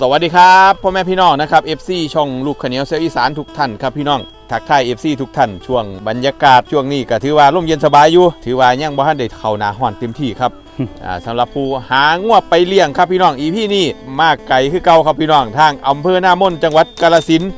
สวัสดีครับพ่อแม่พี่น้องนะครับ FC ช่องลูกขะเหนียวเซลอีสานทุกท่านครับพี่น้องทักทาย FC ทุกท่านช่วงบรรยากาศช่วงนี้ก็ถือว่าร่มเย็นสบายอยู่ ถือว่ายังบ่ทันได้เข้าหนาห้อนเต็มที่ครับอ่าสำหรับผู้หางวไปเลี้ยงครับพี่น้องอีพี่นี่มากไก่คือเก่าครับพี่น้องทางอำเภอหน้ามนจังหวัดกาฬสินธุ์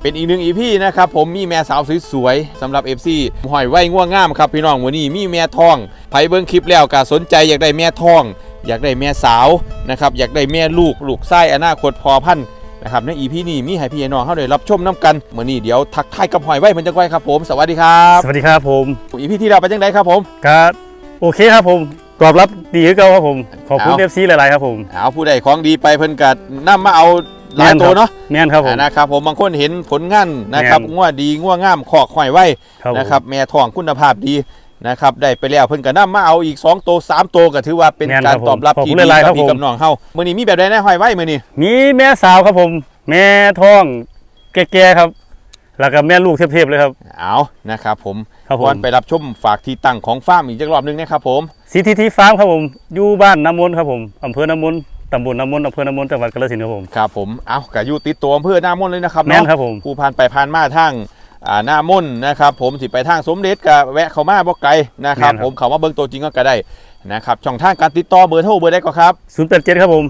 เป็นอีกหนึ่งอีพี่นะครับผมมีแม่สาวสวยๆสำหรับ FC หอยไว้ง่วงงามครับพี่น้องวันนี้มีแม่ทองไผเบิ่งคลิปแล้วก็สนใจอยากได้แม่ทอง อยากได้แม่สาวนะครับอยากได้แม่ลูกลูกไส้อนาคตพอพันธุ์นะครับในอีพีนี้มีให้พี่น้องเขาได้รับชมน้กันเมื่อนี้เดี๋ยวทักทายกับหอยไว้เหมือนจังไว้ครับผมสวัสดีครับสวัสดีครับผมอีพีที่เราไปจังไดครับผมก็โอเคครับผมตอบรับดีคือเก่าครับผมขอบคุณเอาเอฟซีหลายๆครับผมเอาผู้ใดของดีไปเพิ่นกัดนํมาเอาหลายแม่นตัวครับเนาะแม่นครับผมอ่านะครับผมบางคนเห็นผลงานนะครับแม่นง่วดีง่วงามขอกหอยไว้ครับผมนะครับแม่ทองคุณภาพดี นะครับได้ไปแล้วเพิ่นก็นํมาเอาอีก2ตัว3ตัวก็ถือว่าเป็นแม่นการครับผมตอบรับขอบที่คุณดีหลายๆกัครับบพี่ผม กับน้องเฮามื้อนี้มีแบบใดแน่หอยไว้มื้อนี้มีแม่สาวครับผม แม่ท้อง แก่ๆครับ แล้วก็แม่ลูกเทพๆเลยครับ เอานะครับผมครับผก่อนมไปรับชมฝากที่ตั้งของฟาร์มอีกจักรอบหนึงนะครับผมซีทีทีฟาร์มครับผม อยู่บ้านน้ำมนต์ครับผมอำเภอน้ำมนต์ตำบลน้ำมนต์อำเภอน้ำมนต์จังหวัดกาฬสินธุ์ครับผม ครับผมเอากะอยู่ติดตัวอำเภอหน้ามนต์เลยนะครับแม่นเนาะครับผม ผู้ผ่านไปผ่านมาทาง อ่าหน้ามนต์นะครับผมสิไปทางสมเด็จก็แวะเข้ามาบ่ไกลนะครับแม่นครับ ผมเขามาเบิ่งตัวจริงก็ได้นะครับช่องทางการติดต่อเบอร์โทรเบอร์ได้ก็ครับ087ครับผม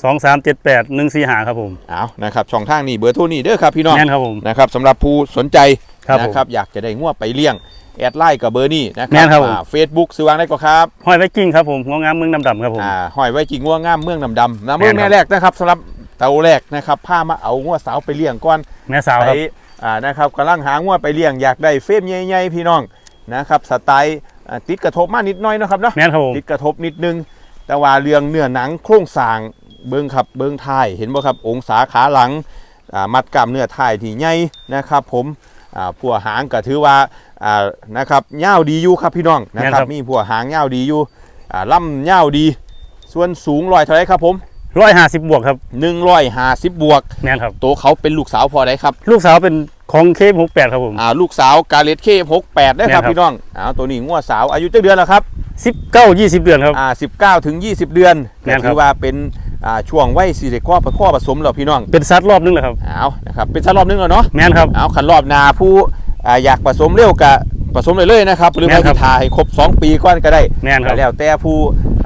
2378 145ครับผมเอานะครับช่องทางนี้เบอร์โทรนี่เด้อครับพี่น้องแม่นครับผม นะครับสำหรับผู้สนใจครับผมนะครับอยากจะได้งัวไปเลี้ยง แอดไลน์กับเบอร์นี่นะคแม่รันครับผม เฟซบุ๊กซื้อวางได้ก็ครับห้อยไว้กิ้งครับผมงองามเมืองดำๆครับผม อ่าห้อยไว้จริงงัวงามเมืองดำดำนะเมืองแม่แม่นครับแรกนะครับสำหรับเตาแรกนะครับพามาเอางัวสาวไปเลี้ยงก่อนแม่สาวไปครับ อ่านะครับกำลังหางัวไปเลี้ยงอยากได้เฟรมใหญ่ๆพี่น้องนะครับสไตล์อ่าติดกระทบมานิดหน้อยนะครับเนาะแม่นครับผมติดกระทบนิดนึง แต่ว่าเรื่องเนื้อหนังโครงสร้างเบิ้งครับเบิ้งท้ายเห็นบ่ครับองศาขาหลังอ่ามัดกล้ามเนื้อท้ายที่ใหญ่นะครับผมอ่าผัวหางก็ถือว่าอ่านะครับยาวดีอยู่ครับพี่น้องนะครับมีผัวหางยาวดีอยู่อ่าล่ำยาวดี ส่วนสูงลอยเท่าไรครับผม ร้อยห้าสิบบวกครับ150บวกแม่นครับ ตัวเขาเป็นลูกสาวพอได้ครับ ลูกสาวเป็นของเคมหกแปดครับผมอ่าลูกสาวกาเลตเค68ได้ครับแม่นครับพี่น้องอ่าตัวนี้งัวสาวอายุเจ็ดเดือนแล้วครับสิบเก้ายี่สิบเดือนครับอ่า19ถึง20เดือนแม่นครับถือว่าเป็นอ่าช่วงวัยสี่เด็กข้อข้อผสมแล้วพี่น้อง เป็นซัดรอบนึงเลยครับเอานะครับเป็นสักรอบนึงแล้วเนาะแม่นครับเอาขันรอบหนาผู้อ่าอยากผสมเร็วกะผสมเลยเลยๆนะครับหรือแม่ไม่นครับทาให้ครบ 2 ปีก่อนก็ได้แม่นครับแล้วแต่ผู้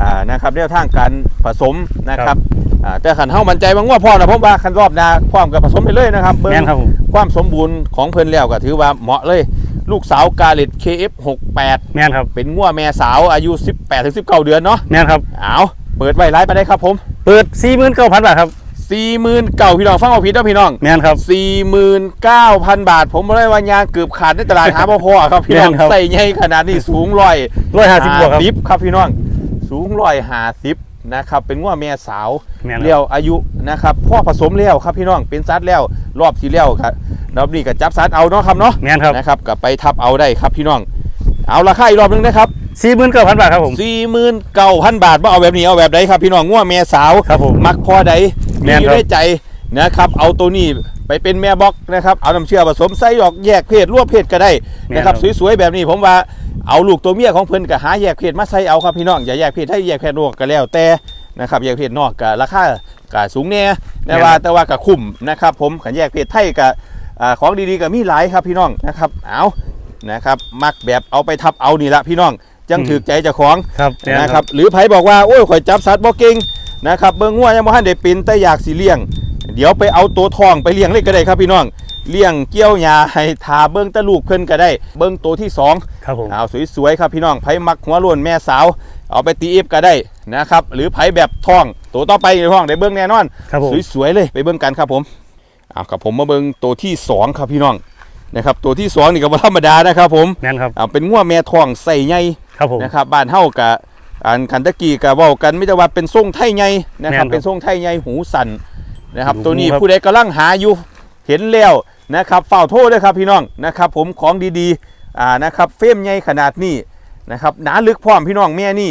อ่านะครับแนวทางการผสมนะคครัรับบอ่าแต่ขันเฮามั่นใจบางว่าพ่อนะผมว่าขันรอบหนาความกับผสมไปเลยนะครับเบิ่งแม่นครับผมความสมบูรณ์ของเพิ่นแล้วก็ถือว่าเหมาะเลย ลูกสาวกาเลต KF68 แม่นครับเป็นงัวแม่สาวอายุ 18ถึง19 เดือนเนาะแม่นครับเอาเปิดไว้ไลฟ์ไปได้ครับผม เปิดสี่หมื่นเก้าพันบาทครับ40,000เก่าพี่น้องฟังเอาผิดนะพี่น้องแม่นครับ49,000บาท ผมบ่ได้ว่ายางเกือบขาดในตลาดหาพ่อพอครับพี่น้องแม่นครับใส่ใหญ่ขนาดนี้สูงร้อยร้อยห้าสิบบวกครับสิบครับพี่น้องสูง ร้อยห้าสิบนะครับเป็นงัวแม่สาวแม่นครับเลี้ยวอายุนะครับพ่อผสมแล้วครับพี่น้องเป็นซัดแล้วรอบที่แล้วครับรอบนี้ก็จับซัดเอาเนาะครับเนาะแม่นครับนะครับก็ไปทับเอาได้ครับพี่น้อง เอาราคาอีกรอบหนึงนะครับสี่หมื่นเก้าพันบาทครับผม49,000บาทว่าเอาแบบนี้เอาแบบใดครับพี่น้องงัวแม่สาว ครับผม มักพอใดแม่มีนครับได้ใจนะครับ เอาตัวนี้ ไปเป็นแม่บล็อกนะครับเอาน้ำเชื่อผสมไส้ดอกแยกเพศรวบเพศก็ได้นะครับแม่นครับสวยๆแบบนี้ผมว่าเอาลูกตัวเมียของเพิ่นก็หาแยกเพศมาใส่เอาครับพี่น้องอย่าแยกเพศให้แยกเพศนอกก็แล้วแต่นะครับแยกเพศนอกก็ราคาก็สูงแน่แต่ว่าแต่ว่าก็คุ้มนะครับ ผมขันแยกเพศไทยก็อ่าของดีๆก็มีหลายครับพี่น้องนะครับเอานะครับมักแบบเอาไปทับเอานี่ละพี่น้องจังถือใจเจ้าของครับแม่นนะครับหรือไผบอกว่าโอ้ยข่อยจับสัตว์บ่เก่งนะครับเบิ่งงัวยังบ่ทันได้เป็นแต่อยากสิเลี้ยง เดี๋ยวไปเอาตัวทองไปเลี้ยงเลยก็ได้ครับพี่น้องเลี้ยงเกี้ยวหญ้าให้ทาเบิ่งแตะลูกเพิ่นก็ได้ เบิ่งตัวที่สองครับผมเอาสวยๆครับพี่น้องไผมักหัวโล้วนแม่สาว เอาไปตีเอฟก็ได้นะครับหรือไผแบบทองตัวต่อไปในห้องได้เบิ่งแน่นอนครับผมสวยๆเลยไปเบิ่งกันครับผมเอาครับผมมาเบิ่งตัวที่สองครับพี่น้องนะครับตัวที่สองนี่ก็บ่ธรรมดานะครับผมแม่นครับเอาเป็นงัวแม่ทองใส่ใหญ่ครับผมนะครับบ้านเฮากับอันคันตะกี้กับว่ากันไม่แต่ว่าเป็นทรงไทยใหญ่นะครับแม่นครับเป็นทรงไทยใหญ่หูสั่น นะครับหูตัวนี้ครับผู้ใดกำลังหาอยู่เห็นแล้วนะครับเฝ้าโทษด้วยครับพี่น้องนะครับ ผมของดีๆอ่านะครับเฟรมใหญ่ขนาดนี้นะครับหนาลึกพร้อมพี่น้องแม่นี่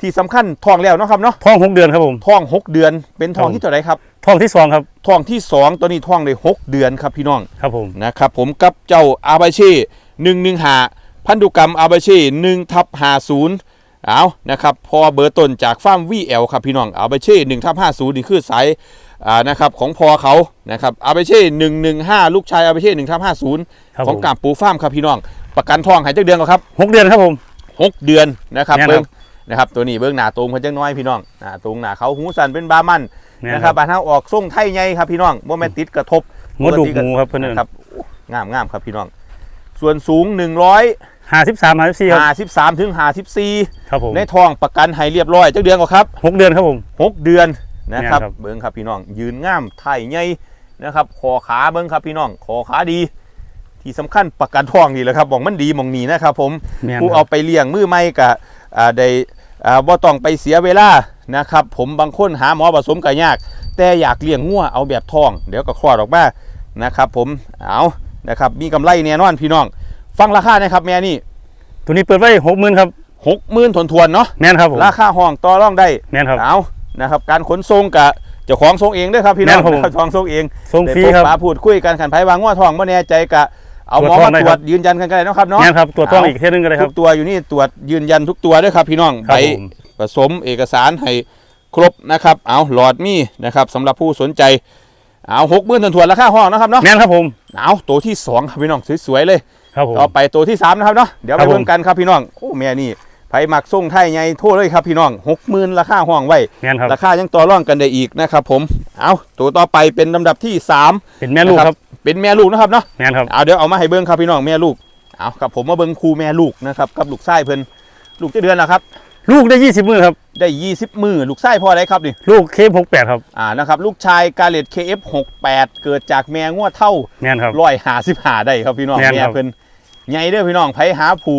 ที่สำคัญทองแล้วเนาะครับเนาะท้องหกเดือนครับผมทอง6เดือน เป็นทองครับที่เท่าไหรครับท้องที่สองครับทองที่2ตัวนี้ทองได้6เดือนครับพี่น้องครับผมนะครับผมกับเจ้าอาบาเช่หนึ่งหนึ่งหาพันธุกรรมอาบาเช่หนึ่งทับหาศูนย์เอานะครับพอเบอร์ต้นจากฟาร์ม VL ครับพี่น้องเอาไปเช่1ทับ50นี่คือสายอ่านะครับของพอเขานะครับเอาไปเช่115ลูกชายเอาไปเช่1ทับครับ50ของผม กามปูฟาร์มครับพี่น้อง ประกันทองหายจักเดือนก่อนครับหกเดือนครับผม6เดือนนะครับแม่นครับ เบิ้งนะครับตัวนี้เบิ้งหน้าตรงเพิ่นจังน้อยพี่น้องหน้าตรงหน้าเขาหูสันเป็นบามันแม่นนะคครัรับบบานเฮาออกส่งไทยใหญ่ครับพี่น้องบ่แม่นติดกระทบหัวดูกหมูครับเพื่อนนะครับโอ้งามงามครับพี่น้อง ส่วนสูง100ห้าสิบสามห้าสิบสี่ครับ53ถึง54 ครับผมในทองประกันให้เรียบร้อยจักเดือนก่อนครับ หกเดือนครับผม 6 เดือน นะครับแม่นครับเบิ้งครับพี่น้องยืนงามไทยใหญ่นะครับคอขาเบิ้งครับพี่น้องคอขาดี ที่สำคัญประกันทองนี่แหละครับบอกมันดีหมองนี้นะครับผมแม่นผู้ครัเอาบไปเลี้ยงมือไม่กับอ่าได้อ่าบ่ต้องไปเสียเวลานะครับผมบางคนหาหมอผสมก็ยาก แต่อยากเลี้ยงงัวเอาแบบทอง เดี๋ยวก็คลอดออกมานะครับผมเอานะครับมีกำไรแน่นอนพี่น้อง ฟังราคานะครับแม่นี่ตัวนี้เปิดไว้หกหมื่นครับหกหมื่นทวนๆเนาะแม่นครับผมราคาห้องต่อรองได้แม่นครับเอา นะครับการขนส่งกับเจ้าของส่งเองด้วยครับพี่น้องแม่นครับผมทองส่งเองส่งฟรีได้พครับปาพูดคุยกันขันไผวางงัวทองบ่แน่ใจกะเอาหมอตรวจทองมาได้ตรครัวจบยืนยันกันก็ได้เนาะครับเนาะแม่นครับตัวจต้องเอา อีกเท่านึงก็ได้คทุรับ กตัวอยู่นี่ตรวจยืนยันทุกตัวด้วยครับพี่น้องครัไปบผม ผสมเอกสารให้ครบนะครับเอาหลอดมีนะครับสำหรับผู้สนใจเอาหกหมื่นทวนๆราคาห้องนะครับเนาะแม่นครับผมเอาตัวที่สองครับพี่น้องสวยๆเลย ครับผม ต่อไปตัวที่สามนะครับเนาะเดี๋ยวครัไปบผม เบิ่งกันครับพี่น้องโอ้แม่นี่ ไผมักส่งไทยไงโทษเลยครับพี่น้องหกหมื่นราคาห้องไว้แม่นครับราคายังต่อรองกันได้อีกนะครับผมเอาตัวต่อไปเป็นลำดับที่สามเป็นแม่ลูกนะคครัรับบเป็นแม่ลูกนะครับเนาะแม่นครับเอาเดี๋ยวเอามาให้เบิ้งครับพี่น้องแม่ลูกเอาครับผมมาเบิ้งครูแม่ลูกนะครับกับลูกไส้เพิ่นลูกจะเดือนแล้วครับ ลูกได้ยี่สิบมือครับได้20มือลูกไส้พ่ออะไรครับนี่ลูกเคหกแปดครับอ่านะครับลูกชายกาเลต KF68 เกิดจากแม่งวดเท่าแม่นครับร้อยหาสิบหาได้ครับพี่น้องแม่นแม่ครับเพิ่นใหญ่เด้อพี่น้องไผหาผู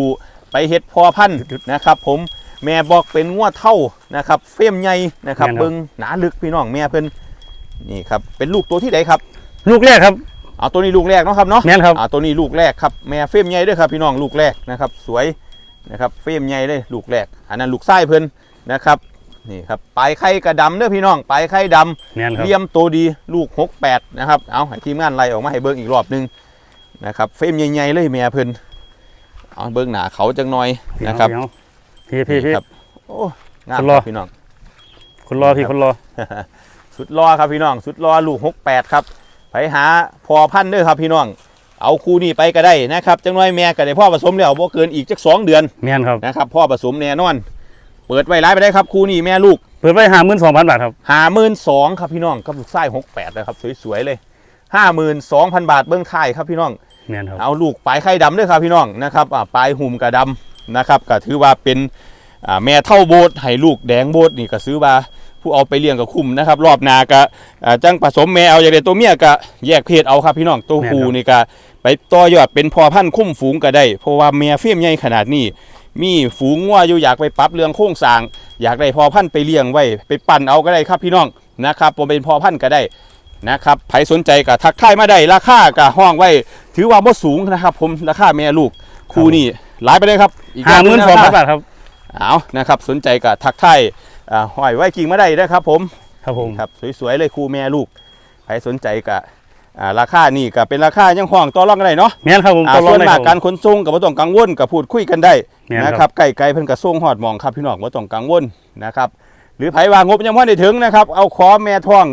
ไปเฮ็ดพอพันธุ์นะครับผมแม่บอกเป็นงวดเท่านะครับ เฟรมใหญ่นะครับ เบิ้งหนาลึกพี่น้องแม่เพิ่นนี่ครับเป็นลูกตัวที่ใดครับ ลูกแรกครับเอาตัวนี้ลูกแรกเนาะครับเนาะแม่นครับอ่าตัวนี้ลูกแรกครับแม่เฟรมใหญ่ด้วยครับพี่น้องลูกแรกนะครับ สวยนะครับเฟรมใหญ่เลยลูกแรก อันนั้นลูกไส้เพิ่นนะครับนี่ครับปลายไข่กระดำเด้อพี่น้องปลายไข่ดำแม่นครับเลี่ยมตัวดีลูก 68 นะครับ เอาให้ทีมงานไล่ออกมาให้เบิ้งอีกรอบหนึงนะครับเฟรมใหญ่ๆเลยแม่เพิ่น เอาเบิ้งหนาเขาจังหน่อยนะครับพี่พี่พี่ครับโอ้งามคนครอรับพี่น้องคนรอพี่คนรอสุดรอครับพี่น้อง สุดรอลูก68ครับไปหาพอพันธุ์เด้อครับพี่น้อง เอาคู่นี้ไปก็ได้นะครับจังน้อยแม่ก็ได้พ่อผสมแล้วบ่เกินอีกจักสองเดือนแม่นครับนะครับพ่อผสมแน่นอน เปิดไว้ร้ายไปได้ครับคู่นี้แม่ลูก เปิดไว้ห้าหมื่นสองพันบาทครับหาหมื่นสองครับพี่น้องกับลูกไส้68นะครับสวยๆเลยห้าหมื่นสองพันบาทเบื้องท้ายครับพี่น้อง แม่นครับเอาลูกปลายไข่ดำด้วยครับพี่น้องนะครับอ่าปลายหุ่มกระดำนะครับก็ถือว่าเป็นอ่าแม่เท่าโบสให้ลูกแดงโบสนี่ก็ซื้อว่าผู้เอาไปเลี้ยงกับคุ้มนะครับรอบหนาก็อ่าจังผสมแม่เอาอย่างเดียวตัวเมียก็แยกเพศเอาครับพี่น้องตัวคูนี่ก็ไปต่อยอดเป็นพอพันธุ์คุ้มฝูงก็ได้ เพราะว่าแม่เฟียมใหญ่ขนาดนี้มีฝูงว่าอยู่อยากไปปรับเรื่องโครงสร้าง อยากได้พอพันธุ์ไปเลี้ยงไว้ ไปปั่นเอาก็ได้ครับพี่น้องนะครับผมเป็นพอพันธุ์ก็ได้ นะครับใครสนใจก็ทักทายมาได้ราคาก็ห้องไว้ ถือว่าบ่สูงนะครับ ผมราคาแม่ลูกคู่นี่หลายไปเลยครับอีกห้าหมื่นสองพันบาทบาทครับเอานะครับสนใจก็ทักทายอ่าห้อยไว้กิ่งมาได้นะครับ ผมครับผมครับสวยๆเลยคู่แม่ลูกใครสนใจก็อ่าราคานี่ก็เป็นราคายังห้องต่อรองกันได้เนาะแม่นครับผมอ่าตัวรอส่งวนได้มาคกรับการขนส่งกับบ่ต้องกังวลกับพูดคุยกันได้แม่นนะคครัรับบไก่ไก่เพิ่นก็ส่งฮอดหมองครับพี่น้องบ่ต้องกังวลนะครับ หรือไผว่างบยังบ่ได้ถึงนะครับ เอาขอแม่ท้อง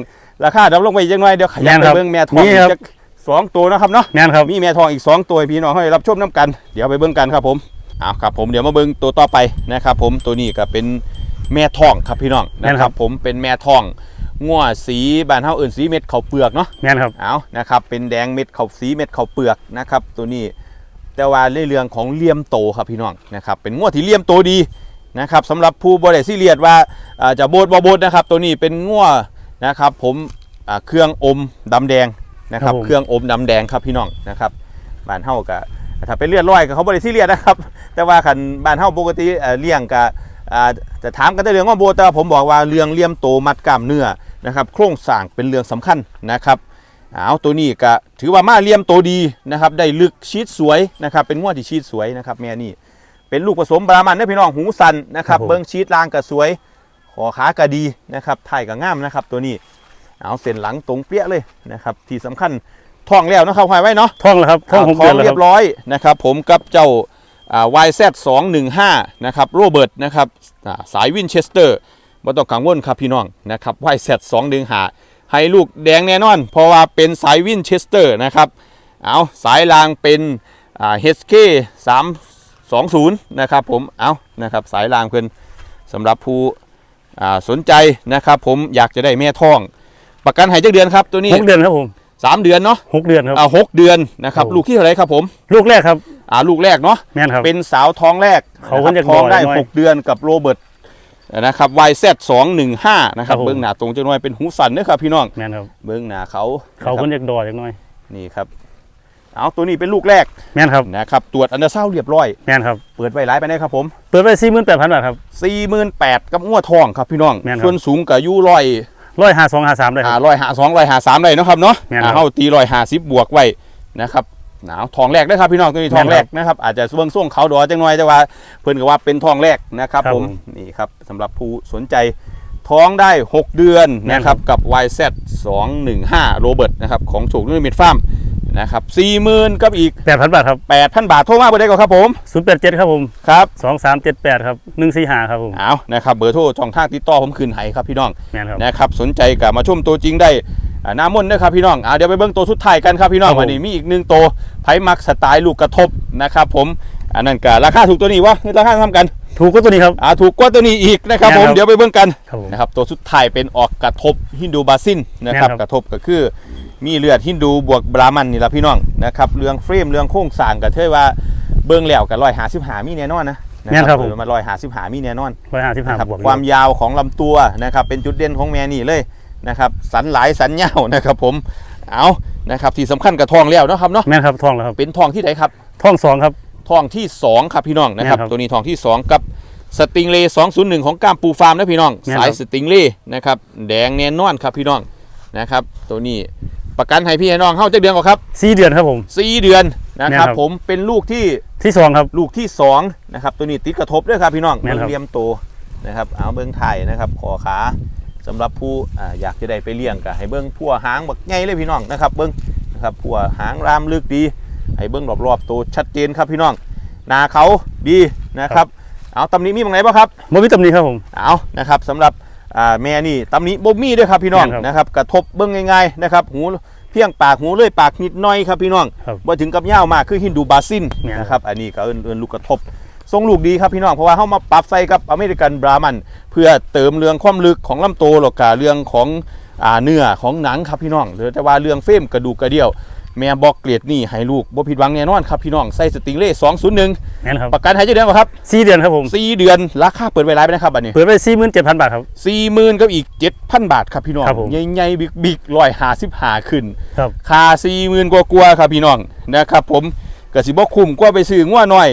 ราคาดำลงไปอีกจังหน่อยเดี๋ยวขยับไปเบิ่งแม่ท้องอีกจักสองตัวนะครับเนาะแม่นครับมีแม่ทองอีก2ตัวให้พี่น้องให้รับชมน้ำกัน เดี๋ยวไปเบิ่งกันครับผมเอาครับผมเดี๋ยวมาเบิ่งตัวต่อไปนะครับผมตัวนี้ก็เป็นแม่ทองครับพี่น้องนะครับผมเป็นแม่ทองงัวสีบ้านเฮาเอื่นสีเม็ดข้าวเปลือกเนาะแม่นครับเอานะครับเป็นแดงเม็ดข้าวสีเม็ดข้าวเปลือกนะครับตัวนี้แต่ว่าในเรื่องของเลี่ยมโตครับพี่น้องนะครับเป็นงัวที่เลี่ยมโตดีนะครับสำหรับผู้บริซีเรียดว่าอ่าจะโบดบ่โบดนะครับตัวนี้เป็นงัว นะครับผมอ่าเครื่องอมดำแดงนะครับครับ ผมเครื่องอมดำแดงครับพี่น้องนะครับบ้านเฮาก็ถ้าเป็นเลือดร้อยก็เขาบริซีเรียสนะครับ แต่ว่าคันบ้านเฮาปกติเอ่อเลี้ยงก็อ่าจะถามกันแต่เรื่องว่าโบแต่ว่าผมบอกว่าเรื่องเลี่ยมโตมัดกล้ามเนื้อนะครับ โครงสร้างเป็นเรื่องสำคัญนะครับเอาตัวนี้ก็ถือว่ามาเลี่ยมโตดีนะครับ ได้ลึกชีดสวยนะครับ เป็นงวดที่ชีดสวยนะครับแม่นี่เป็นลูกผสมบรามันเด้อพี่น้องหูสันนะครับครับผมเบิ้งชีดลางก็สวย ขอขาก็ดีนะครับไทยก็งามนะครับตัวนี้เอาเส้นหลังตรงเปี้ยเลยนะครับที่สำคัญท้องแล้วนะครับหอยไว้เนาะท่องแล้วครับท่องหกท้อเดือนงแล้วเรีคยรับบร้อยนะครับผมกับเจ้าอ่า YZ 215นะครับโรเบิร์ตนะครับอ่าสายวินเชสเตอร์บ่ต้องกังวลครับพี่น้องนะครับ YZ 215ให้ลูกแดงแน่นอน เพราะว่าเป็นสายวินเชสเตอร์นะครับเอาสายรางเป็นอ่า HK 320นะครับผมเอานะครับสายรางเพิ่นสำหรับผู้อ่า สนใจนะครับผมอยากจะได้แม่ท้อง ประกันให้จักเดือนครับตัวนี้หกเดือนครับผมสามเดือนเนาะหกเดือนครับอ่าหกเดือนนะครับครับลูกที่เท่าไหรครับผม ลูกแรกครับอ่าลูกแรกเนาะแม่นครับเป็นสาวท้องแรกเขานะคก็รับจะท้องได้บ่อยหน่อย6เดือนกับโรเบิร์ตนะครับ YZ 215นะครับครับผมเบื้องหน้าตรงจังน้อยเป็นหูสันเด้อครับพี่น้องแม่นครับเบื้องหน้าเขาเขานะคนรับอยากดอจักหน่อยนี่ครับ เอาตัวนี้เป็นลูกแรกแม่นครับนะครับตรวจอันเดอร์เซาเรียบร้อย แม่นครับ เปิดไว้ร้ายไปได้ครับผมเปิดไปสี่หมื่นแปดพันบาทครับ48,000กับงัวทองครับพี่น้อง แม่นครับ ส่วนสูงกับยูร้อยร้อยห้าสองห้าสามเลยคอ่ารับร้อยหาสองร้อยหาสามเลยเนาะครับเนาะแม่นครับอ่าเฮาตีร้อยหาสิบบวกไว้นะครับหนาวทองแรกได้อครับพี่น้องตัวนี้ทองแรกนะครับอาจจะเบื้องส่วงเขาดอจังน้อยแต่ว่าเพิ่นก็ว่าเป็นทองแรกนะครับครับผมผมนี่ครับสำหรับผู้สนใจท้องได้ 6 เดือนแม่น นะครับกับ YZ 215 โรเบิร์ตนะครับของโฉกนุ่นมิดฟาร์ม นะครับ40,000กับอีกแปดพันบาทครับ8,000บาทโทรมาเบอร์ได้ก่อนครับผมศูนย์แปดเจ็ดครับผมครับสองสามเจ็ดแปดครับหนึ่งสี่ห้าครับผมเอานะครับเบอร์โทรช่องทางติดต่อผมคืนให้ครับพี่น้องแม่นครับนะครับสนใจกับมาชมตัวจริงได้อ่าหน้ามนต์นะครับพี่น้องอ่าเดี๋ยวไปเบิ้งตัวสุดท้ายกันครับพี่น้องครับผมวันนี้มีอีกหนึ่งตัวไผ่มักสไตล์ลูกกระทบนะครับผมอันนั้นก็ราคาถูกตัวนี้วะนี่ราคาทำกัน ถูกก็ตัวนี้ครับ อ่าถูกกว่าตัวนี้อีกนะครับผมแม่นครับเดี๋ยวไปเบิ้งกันครับผมนะครับตัวสุดท้ายเป็นออกกระทบฮินดูบาซินนะครับแม่นครับกระทบก็คือมีเลือดฮินดูบวกบรามันนี่ละพี่น้องนะครับเรื่องเฟรมเรื่องโครงสร้างก็เท่ว่าเบิ้งแล้วกับรอยหาสิบหามีแน่นอนนะแม่นครับผมเออมาลอยหาสิบหามีแน่นอนร้อยห้าสิบห้านะครับบวกความยาวของลำตัวนะครับเป็นจุดเด่นของแม่นี่เลยนะครับสันหลายสันยาวนะครับผมเอานะครับที่สำคัญกับทองแล้วนะครับเนาะแม่นครับทองแล้วครับเป็นทองที่ไหนครับทองสองครับ ทองที่สองครับพี่น้องนะครับแม่นครับตัวนี้ทองที่สองกับสติงเล201 ของก้ามปูฟาร์มนะพี่น้องแม่นครับ สายสติงเลนะครับแดงแน่นอนครับพี่น้องนะครับ ตัวนี้ประกันให้พี่ให้น้องเข้าจะเดือนกว่าครับสี่เดือนครับผม สี่เดือนนะแม่นคครัรับ บ ผมเป็นลูกที่ที่สองครับ ลูกที่สองนะครับตัวนี้ติดกระทบด้วยครับพี่น้องแม่นเบิ้งครับเลียมโตนะครับเอาเบิ้งไทยนะครับขอขาสำหรับผู้อ่าอยากจะได้ไปเลี้ยงก็ให้เบิ้งพัวหางบักใหญ่เลยพี่น้องนะครับเบิ้งนะครับพัวหางรามลึกดี ให้เบิ้งรอบๆตัวชัดเจนครับพี่น้องหนาเขาดีนะครับ เอาตำหนี้มีตรงไหนบ้างครับโมวิตำนี้ครับผม เอานะครับสำหรับอ่าแม่นี่ตำหนี้บ่มีด้วยครับพี่น้องแม่นครับนะครับกระทบเบิ้งง่ายๆนะครับหูเพียงปากหูเลยปากนิดหน้อยครับพี่น้องครับว่าถึงกับย่าวมากคือฮินดูบาซินแม่น นะครับอันนี้ก็เอินเอินลูกกระทบทรงลูกดีครับพี่น้องเพราะว่าเขามาปรับใส่กับอเมริกันบรามัน เพื่อเติมเรื่องความลึกของลำตัวหรอกกาเรื่องของอ่าเนื้อของหนังครับพี่น้องหรือแต่ว่าเรื่องเฟรมกระดูกกระเดี่ยว แม่บอกเกลียดนี่ให้ลูกบ่ผิดหวังแน่นอนครับพี่น้องใส่สติงเล่201แม่นครับประกันให้จะเดือนป่ะครับสี่เดือนครับผม4เดือนราคาเปิดไว้ร้ายไปนะครับบัดนี้เปิดไปสี่หมื่นเจ็ดพันบาทครับ40,000กับอีก7,000บาทครับพี่น้องครับผมใหญ่ๆบิ๊กๆร้อยห้าสิบห้าขึ้นครับค่า40,000กว่ากว่าๆครับพี่น้องนะครับผมก็สิบ่คุ้มกว่าไปซื้องัวน้อย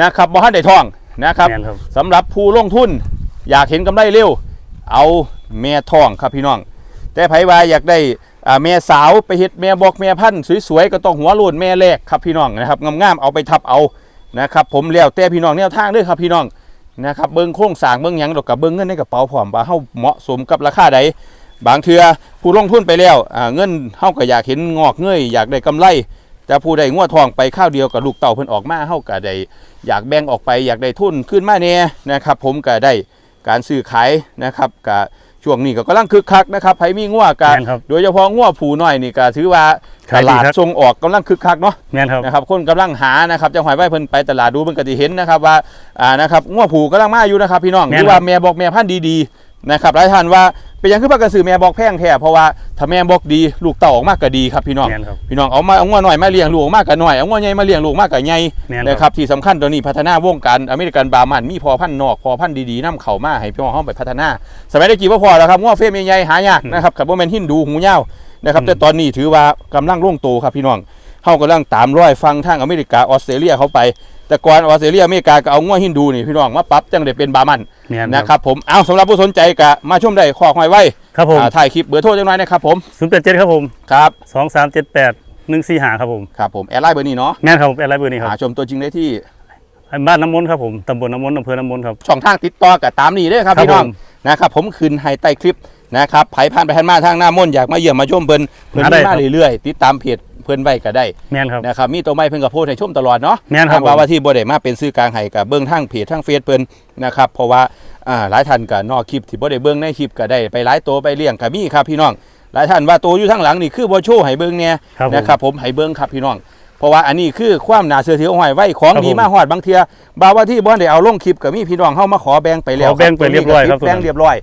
นะครับบ่ทันได้ทองนะครับแม่นครับสำหรับผู้ลงทุนอยากเห็นกำไรเร็ว เอาแม่ทองครับพี่น้อง แต่ไผว่าอยากได้อ่า แม่สาวไปเฮ็ดแม่บอกแม่พันธุ์สวยๆก็ต้องหัวโลนแม่แรกครับพี่น้องนะครับงามๆเอาไปทับเอานะครับผมแล้วแต่พี่น้องแนวทางด้อครับพี่น้องนะครับเบิ่งโครงสางเบิ่งยังดอกกับเบิ่งเงินในกระเป๋าพร้อมว่าเฮาเหมาะสมกับราคาใดบางเทื่อผู้ลงทุนไปแล้วเงินเฮาก็อยากเห็นงอกเงยอยากได้กำไรแต่ผู้ใดงัวทองไปข้าวเดียวกับลูกเต่าเพิ่นออกมาเฮาก็ได้อยากแบ่งออกไปอยากได้ทุนขึ้นมาแน่นะครับผมก็ได้การซื้อขายนะครับก็ ช่วงนี้ก็กำลังคึกคักนะครับไผมีงัวก็แม่นครับโดยเฉพาะงัวผูน้อยนี่ก็ถือว่าตขายดีลาดครับ ส่งออกกำลังคึกคักเนาะ แม่นครับ นะครับคนกำลังหานะครับจะหอยไว้เพิ่นไปตลาดดูเพิ่นก็สิเห็นนะครับว่าอ่านะครับงัวผูกำลังมาอยู่นะครับพี่น้องหแม่นรือว่าแม่บอกแม่พันธุ์ดีๆ นะครับหลายท่านว่าเป็นหยังคือพากันซื้อแม่บอกแพงแท้เพราะว่าถ้าแม่บอกดีลูกเต่าออกมาก็ดีครับพี่น้องแม่นครับพี่น้องเอามาเอางัวหน่อยมาเลี้ยงลูกมากกันหน่อยเอางัวใหญ่มาเลี้ยงลูกมากกันใหญ่แม่นนะครับที่สำคัญตัวนี้พัฒนาวงการอเมริกันบาร์มันมีพอพันธุ์นอกพอพันธุ์ดีๆนํเข้ามาให้พี่น้องเฮาไปพัฒนา สมัยได้กี่ว่าพอแล้วครับงัวเฟรมใหญ่ๆหายากนะครับกับบ่แม่นหินดูหูยาวนะครับอืมแต่ตอนนี้ถือว่ากำลังลงโตครับพี่น้องเฮากำลังตามรอยฟังทางอเมริกาออสเตรเลียเขาไป แต่ก่อนออสเตรเลียอเมริกาก็เอางัวฮินดูนี่พี่น้องมาปรับจังได้เป็นบาร์มันแม่นนะครับผมเอาสำหรับผู้สนใจก็มาชมได้ขอหอยไว้ครับผมอ่าถ่ายคลิปเบอร์โทรจังหน่อยนะครับผมศูนย์แปดเจ็ดครับผมครับสองสามเจ็ดแปดหนึ่งสี่ห้าครับผมครับผมแอดไลน์เบอร์นี้เนาะแม่นครับผมเป็นอะไรเบอร์นี้คหารับชมตัวจริงได้ที่ บ้านน้ำมนต์ครับผมตำบลน้ำมนต์อำเภอน้ำมนต์ครับ ช่องทางติดต่อกับตามนี้เด้อครับครับพี่น้องผมนะครับผมคืนให้ใต้คลิปนะครับไผผ่านไปผ่านมาทางหน้ามนต์อยากมาเยี่ยมมาชมเพิ่นเพิ่นมาได้มีครัมาบ เรื่อยๆติดตามเพจเพิ่นไว้ก็ได้แม่นครับ นะครับมีตัวไม้เพิ่นก็โพสต์ให้ชมตลอดเนาะแม่นครับทางว่าว่าที่บ่ได้มาเป็นสื่อกลางให้กับเบิ่งทางเพจทางเฟซเพิ่นนะครับเพราะว่าอ่าหลายท่านก็นอกคลิปที่บ่ได้เบิ่งในคลิปก็ได้ไปหลายตัวไปเลี้ยงก็มีครับพี่น้อง หลายท่านว่าตัวอยู่ทางหลังนี่คือบ่โชว์ให้เบิ่งแน่ ครับผม นะครับผมให้เบิ่งครับพี่น้อง เพราะว่าอันนี้คือความน่าเชื่อถือของหอยไว้ของครับดีผมมาฮอดบางเทื่อบาว่าที่บ่ได้เอาลงคลิปก็มีพี่น้องเฮามาขอแบ่งไปแล้วขอแบ่งไปเรียบร้อยครับ แบ่งเรียบร้อย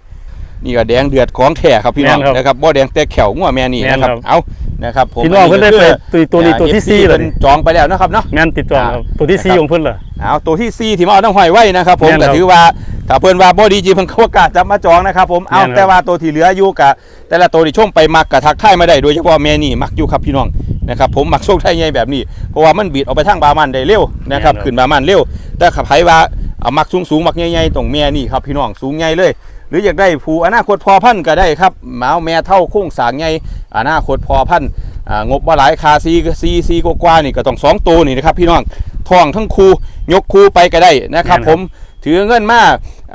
นี่ก็แดงเดือดของแท้ครับพี่น้องแม่นครับนะครับบ่แดงแต่แขวงัวแม่นี่แม่นนะครับ ครับ เอานะครับผมพี่น้องเพิ่นได้ไปตัวตัวนี้ตัวที่สี่เลเลยยจองไปแล้วนะครับเนาะ แม่นติดจองครับตัวที่สี่นะครับของเพิ่นเหรอ เอาตัวที่4ที่มาเอาน้ำหอยไว้นะครับผมแม่นครัก็บถือว่าถ้าเพิ่นว่าบ่ดีจริงเพิ่นก็กล้าจับมาจองนะครับผมเอาแม่นครับ แต่ว่าตัวที่เหลืออยู่กะแต่ละตัวที่ชมไปมักกะทักทายมาได้โดยเฉพาะแม่นี่มักอยู่ครับพี่น้องนะครับผมมักโชคไทยใหญ่แบบนี้เพราะว่ามันบีดออกไปทางบามันได้เร็วนะครับแม่นครับขึ้นบามันเร็ว แต่ขับไผว่าเอามักสูงสูงๆมักใหญ่ๆตรงแม่นี่ครับพี่น้องสูงใหญ่เลย หรืออยากได้ผู้อนาคตพอพันธุ์ก็ได้ครับหมาแม่เท่าโค้งสร้างใหญ่อนาคตพอพันธุ์อ่างบว่าหลายคาซีซีซีกว่าๆนี่ก็ต้องสองตัวนี่นะครับพี่น้องท้องทั้งคูยกคูไปก็ได้นะครับแม่นครับ ผมถือเงินมา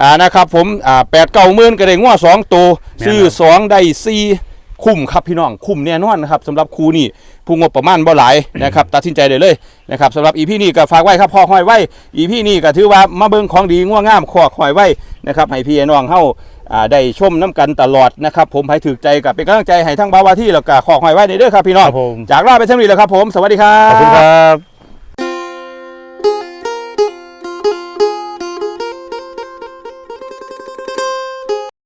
อ่านะครับผมอ่าแปดเก้าหมื่นก็ได้ง้อสองตัวแม่นครับซื้อสองได้สี่ คุ้มครับพี่น้องคุ้มแน่นอนนะครับสำหรับครูนี่ผู้งบประมาณบ่หลายนะครับตัดสินใจได้เลยนะครับสำหรับอีพี่นี่ก็ฝากไว้ครับพอหอยไว้อีพี่นี่ก็ถือว่ามาเบิ่งของดีง่วงงามขอกหอยไว้นะครับให้พี่น้องเฮาอ่าได้ชมน้ำกันตลอดนะครับผมให้ถือใจกับเป็นกำลังใจให้ทั้งบาวาที่แล้วก็ขอหอยไว้ในเด้อครับพี่น้องครับผมจากลาไปเท่านี้แล้วครับผมสวัสดีครัขบอบคุณครับ